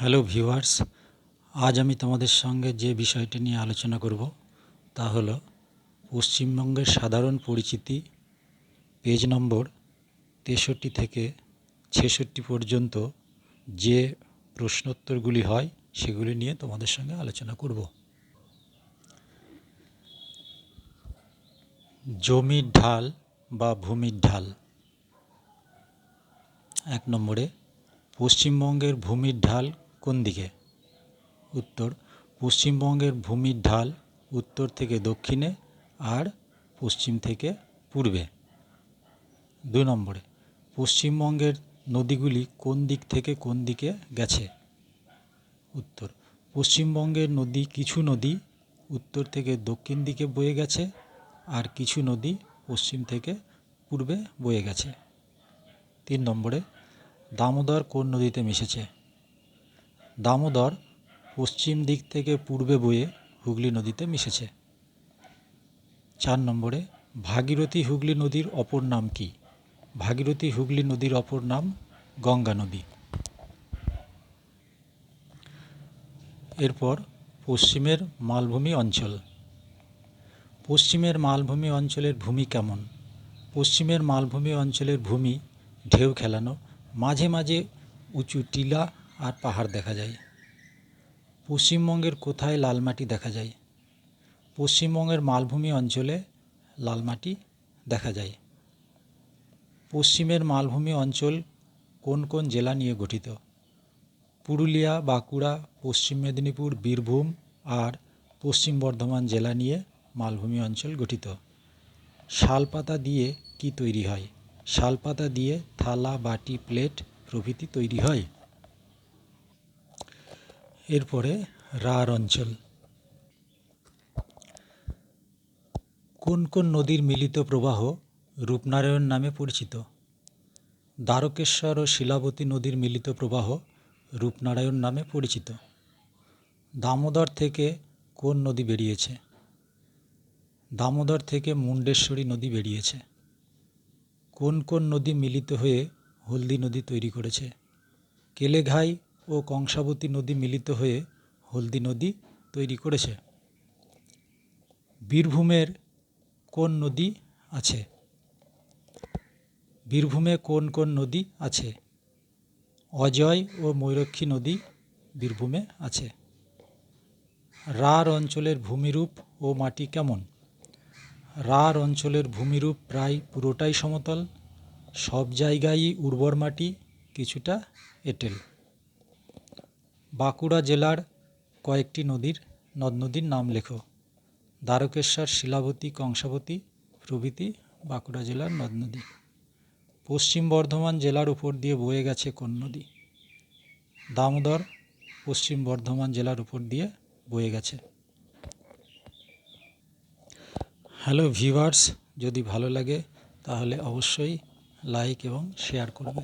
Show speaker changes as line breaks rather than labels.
Hello viewers, আজ আমি তোমাদের সঙ্গে যে বিষয়টি নিয়ে আলোচনা করব তা হলো পশ্চিমবঙ্গের সাধারণ পরিচিতি, পেজ নম্বর তেষট্টি থেকে ছেষট্টি পর্যন্ত যে প্রশ্নোত্তরগুলি হয় সেগুলি নিয়ে তোমাদের সঙ্গে আলোচনা করব। জমির ঢাল বা ভূমির ঢাল। এক নম্বরে, পশ্চিমবঙ্গের ভূমির ঢাল কোন দিকে? উত্তর, পশ্চিমবঙ্গের ভূমির ঢাল উত্তর থেকে দক্ষিণে আর পশ্চিম থেকে পূর্বে। দুই নম্বরে, পশ্চিমবঙ্গের নদীগুলি কোন দিক থেকে কোন দিকে গেছে? উত্তর, পশ্চিমবঙ্গের নদী কিছু নদী উত্তর থেকে দক্ষিণ দিকে বয়ে গেছে আর কিছু নদী পশ্চিম থেকে পূর্বে বয়ে গেছে। তিন নম্বরে, দামোদর কোন নদীতে মিশেছে? দামোদর পশ্চিম দিক থেকে পূর্বে বয়ে হুগলি নদীতে মিশেছে। চার নম্বরে, ভাগীরথী হুগলি নদীর অপর নাম কি? ভাগীরথী হুগলি নদীর অপর নাম গঙ্গা নদী। এরপর পশ্চিমের মালভূমি অঞ্চল। পশ্চিমের মালভূমি অঞ্চলের ভূমি কেমন? পশ্চিমের মালভূমি অঞ্চলের ভূমি ঢেউ খেলানো, মাঝে মাঝে উঁচু টিলা আর পাহাড় দেখা যায়। পশ্চিমবঙ্গের কোথায় লাল মাটি দেখা যায়? পশ্চিমবঙ্গের মালভূমি অঞ্চলে লাল মাটি দেখা যায়। পশ্চিমের মালভূমি অঞ্চল কোন কোন জেলা নিয়ে গঠিত? পুরুলিয়া, বাঁকুড়া, পশ্চিম মেদিনীপুর, বীরভূম আর পশ্চিম বর্ধমান জেলা নিয়ে মালভূমি অঞ্চল গঠিত। শালপাতা দিয়ে কি তৈরি হয়? শালপাতা দিয়ে থালা, বাটি, প্লেট প্রভৃতি তৈরি হয়। এরপরে রাঢ় অঞ্চল। কোন কোন নদীর মিলিত প্রবাহ রূপনারায়ণ নামে পরিচিত? দ্বারকেশ্বর ও শিলাবতী নদীর মিলিত প্রবাহ রূপনারায়ণ নামে পরিচিত। দামোদর থেকে কোন নদী বেরিয়েছে? দামোদর থেকে মুন্ডেশ্বরী নদী বেরিয়েছে। কোন কোন নদী মিলিত হয়ে হলদি নদী তৈরি করেছে? কেলেঘাই ও কংসাবতী নদী মিলিত হয়ে হলদি নদী তৈরি করেছে। বীরভূমের কোন নদী আছে? বীরভূমে কোন কোন নদী আছে? অজয় ও ময়ূরক্ষী নদী বীরভূমে আছে। রাঢ় অঞ্চলের ভূমিরূপ ও মাটি কেমন? রাঢ় অঞ্চলের ভূমিরূপ প্রায় পুরোটাই সমতল, সব জায়গায়ই উর্বর মাটি, কিছুটা এঁটেল। বাঁকুড়া জেলার কয়েকটি নদীর নদ নদীর নাম লেখো। দ্বারকেশ্বর, শিলাবতী, কংসাবতী প্রভৃতি বাঁকুড়া জেলার নদ নদী। পশ্চিম বর্ধমান জেলার উপর দিয়ে বয়ে গেছে কোন নদী? দামোদর, পশ্চিম বর্ধমান জেলার উপর দিয়ে বয়ে গেছে। হ্যালো ভিভার্স যদি ভালো লাগে তাহলে অবশ্যই লাইক এবং শেয়ার করবে।